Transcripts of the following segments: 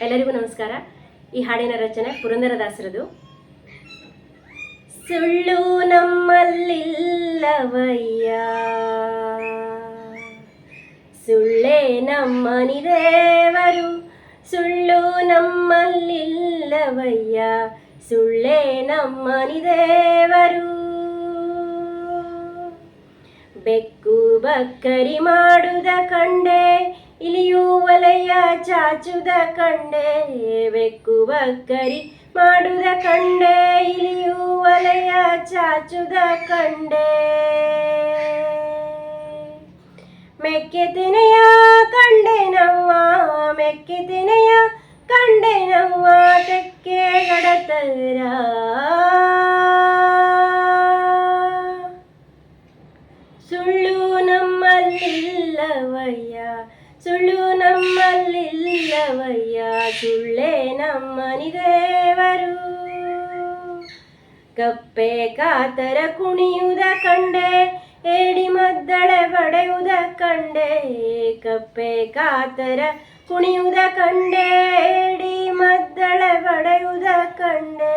ಎಲ್ಲರಿಗೂ ನಮಸ್ಕಾರ. ಈ ಹಾಡಿನ ರಚನೆ ಪುರಂದರದಾಸರದು. ಸುಳ್ಳು ನಮ್ಮಲ್ಲಿಲ್ಲವಯ್ಯ. ಸುಳ್ಳೇ ನಮ್ಮ ನಿದೇವರು ಸುಳ್ಳು ನಮ್ಮಲ್ಲಿಲ್ಲವಯ್ಯ. ಸುಳ್ಳೇ ನಮ್ಮ ನಿದೇವರು ಬೆಕ್ಕು ಬಕ್ಕರಿ ಮಾಡುದ ಕಂಡೆ. ಇಲಿಯು ವಲಯ ಚಾಚುದ ಕಂಡೆ ಬೆಕ್ಕು ಬಕ್ಕರಿ ಮಾಡುದ ಕಂಡೆ, ಇಲಿಯೂ ವಲಯ ಚಾಚುದ ಕಂಡೆ. ಮೆಕ್ಕೆ ತಿನೆಯ ಕಂಡೆ ನವ್ವ, ಮೆಕ್ಕೆ ತಿನೆಯ ಕಂಡೆ ನವ್ವ, ತೆಕ್ಕೆ ಗಡತರ ಸುಳ್ಳು ನಮ್ಮಲ್ಲಿಲ್ಲವಯ್ಯ ಸುಳ್ಳು ನಮ್ಮಲ್ಲಿಲ್ಲವಯ್ಯ, ಸುಳ್ಳೇ ನಮ್ಮನಿ ದೇವರು. ಕಪ್ಪೆ ಕಾತರ ಕುಣಿಯುವುದ ಕಂಡೆ, ಏಡಿ ಮದ್ದಳೆ ಬಡೆಯುವುದ ಕಂಡೆ. ಕಪ್ಪೆ ಕಾತರ ಕುಣಿಯುವುದ ಕಂಡೆ, ಏಡಿ ಮದ್ದಳೆ ಬಡೆಯುವುದ ಕಂಡೆ.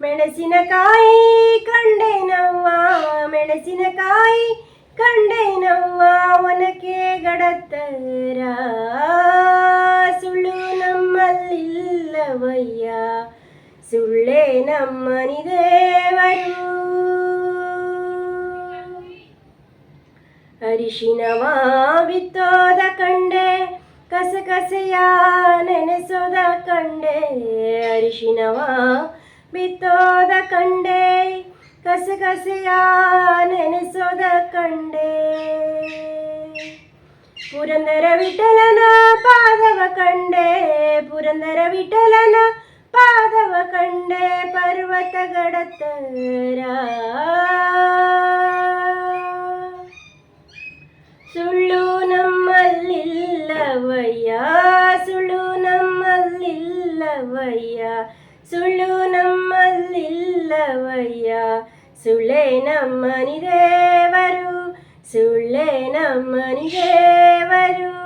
ಮೆಣಸಿನಕಾಯಿ ಕಂಡೆ ನವ್ವ, ಮೆಣಸಿನಕಾಯಿ ಕಂಡೆ ನವ್ವ. ಗಡತರ ಸುಳ್ಳು ನಮ್ಮಲ್ಲಿಲ್ಲವಯ್ಯ, ಸುಳ್ಳೇ ನಮ್ಮನಿ ದೇವರು. ಅರಿಶಿನವ ಬಿತ್ತೋದ ಕಂಡೆ, ಕಸಕಸೆಯ ನೆನೆಸೋದ ಕಂಡೆ ಅರಿಶಿನವ ಬಿತ್ತೋದ ಕಂಡೆ, ಕಸಕಸೆಯ ನೆನೆಸೋದ ಕಂಡೆ. ಪುರಂದರ ವಿಠಲನ ಪಾದವ ಕಂಡೆ, ಪುರಂದರ ವಿಠಲನ ಪಾದವ ಕಂಡೆ ಪರ್ವತ ಗಡತರ ಸುಳ್ಳು ನಮ್ಮಲ್ಲಿಲ್ಲವಯ್ಯ ಸುಳ್ಳು ನಮ್ಮಲ್ಲಿಲ್ಲವಯ್ಯ ಸುಳ್ಳು ನಮ್ಮಲ್ಲಿಲ್ಲವಯ್ಯ, ಸುಳ್ಳೇ ನಮ್ಮನಿ ದೇವರು ಸುಳ್ಳೇ ನಮ್ಮನಿ ದೇವರು